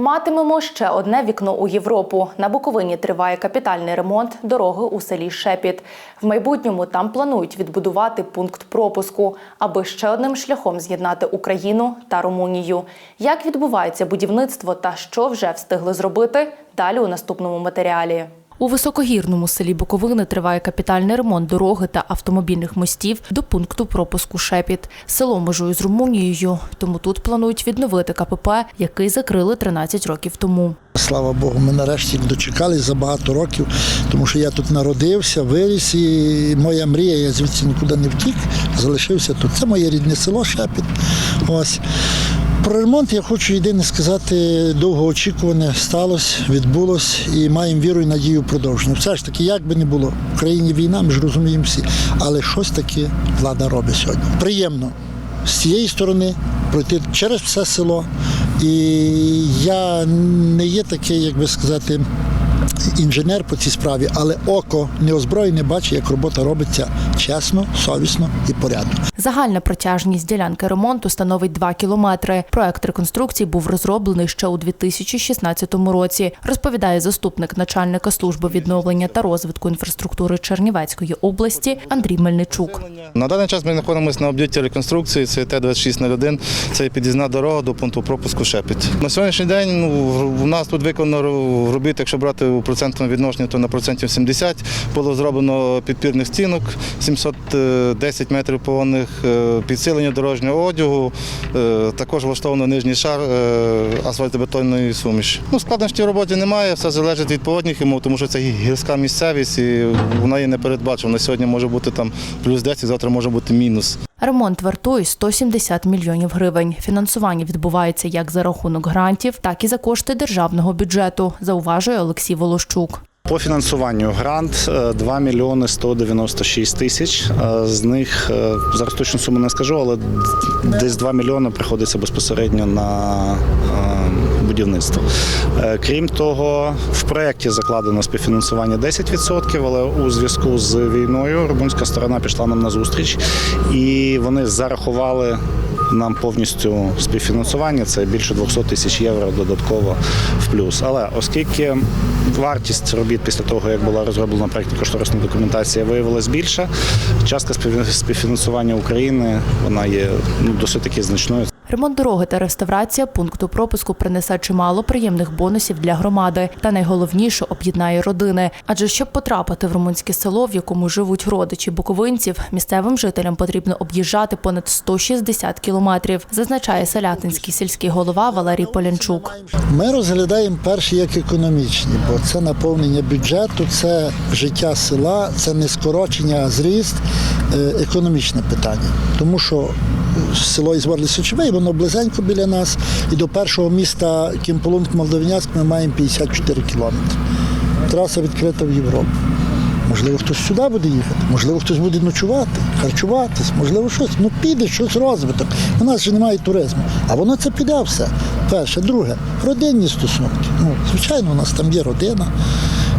Матимемо ще одне вікно у Європу. На Буковині триває капітальний ремонт дороги у селі Шепіт. В майбутньому там планують відбудувати пункт пропуску, аби ще одним шляхом з'єднати Україну та Румунію. Як відбувається будівництво та що вже встигли зробити? Далі у наступному матеріалі. У високогірному селі Буковини триває капітальний ремонт дороги та автомобільних мостів до пункту пропуску Шепіт. Село межує з Румунією, тому тут планують відновити КПП, який закрили 13 років тому. Слава Богу, ми нарешті дочекались за багато років, тому що я тут народився, виріс, і моя мрія, я звідси нікуди не втік, залишився тут. Це моє рідне село Шепіт. Ось. Про ремонт я хочу єдине сказати, довгоочікуване сталося, відбулось і маємо віру і надію продовження. Все ж таки, як би не було, в країні війна, ми ж розуміємо всі, але щось таке влада робить сьогодні. Приємно з цієї сторони пройти через все село. І я не є такий, як би сказати, інженер по цій справі, але око неозброєне бачить, як робота робиться чесно, совісно і порядно. Загальна протяжність ділянки ремонту становить 2 кілометри. Проект реконструкції був розроблений ще у 2016 році, розповідає заступник начальника служби відновлення та розвитку інфраструктури Чернівецької області Андрій Мельничук. На даний час ми знаходимося на об'єкті реконструкції, це Т-2601, це під'їзна дорога до пункту пропуску Шепіт. На сьогоднішній день ну, в- у нас тут виконано ро- робіт, якщо брати у процентному відношенні, то на процентів 70 було зроблено підпірних стінок, 710 метрів повних, е, підсилення дорожнього одягу, е, також влаштовано нижній шар е, асфальтобетонної суміші. Ну, складності в роботі немає, все залежить від погодних умов, тому що це гірська місцевість і вона є непередбачена. На сьогодні може бути там плюс 10, завтра може бути мінус. Ремонт вартує 170 мільйонів гривень. Фінансування відбувається як за рахунок грантів, так і за кошти державного бюджету, зауважує Олексій Волощук. По фінансуванню грант е, 2 мільйони 196 тисяч. Е, З них е, зараз точну суму не скажу, але десь 2 мільйони приходиться безпосередньо на будівництво. Е, Крім того, в проєкті закладено співфінансування 10%, але у зв'язку з війною румунська сторона пішла нам на зустріч і вони зарахували нам повністю співфінансування. Це більше 200 тисяч євро додатково в плюс. Але оскільки вартість робіт після того, як була розроблена проєктно-кошторисна документація, виявилась більша, частка спів- співфінансування України вона є ну, досить таки значною. Ремонт дороги та реставрація пункту пропуску принесе чимало приємних бонусів для громади, та найголовніше об'єднає родини. Адже щоб потрапити в румунське село, в якому живуть родичі буковинців, місцевим жителям потрібно об'їжджати понад 160 кілометрів, зазначає селятинський сільський голова Валерій Полянчук. Ми розглядаємо перші як економічні, бо це наповнення бюджету, це життя села, це не скорочення, а зріст, е, економічне питання. Тому що село Ізвор Лисичеве, воно близенько біля нас, і до першого міста Кімполунг Молдовняцьк ми маємо 54 кілометри. Траса відкрита в Європу. Можливо, хтось сюди буде їхати, можливо, хтось буде ночувати, харчуватись, можливо, щось. Ну піде щось розвиток. У нас же немає туризму. А воно це піде все. Перше, друге, родинні стосунки. Ну, звичайно, у нас там є родина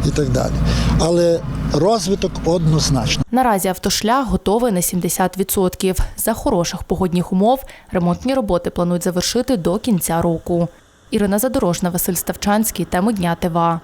і так далі. Але розвиток однозначно. Наразі автошлях готовий на 70%. За хороших погодних умов ремонтні роботи планують завершити до кінця року. Ірина Задорожна, Василь Ставчанський. Теми дня ТВА.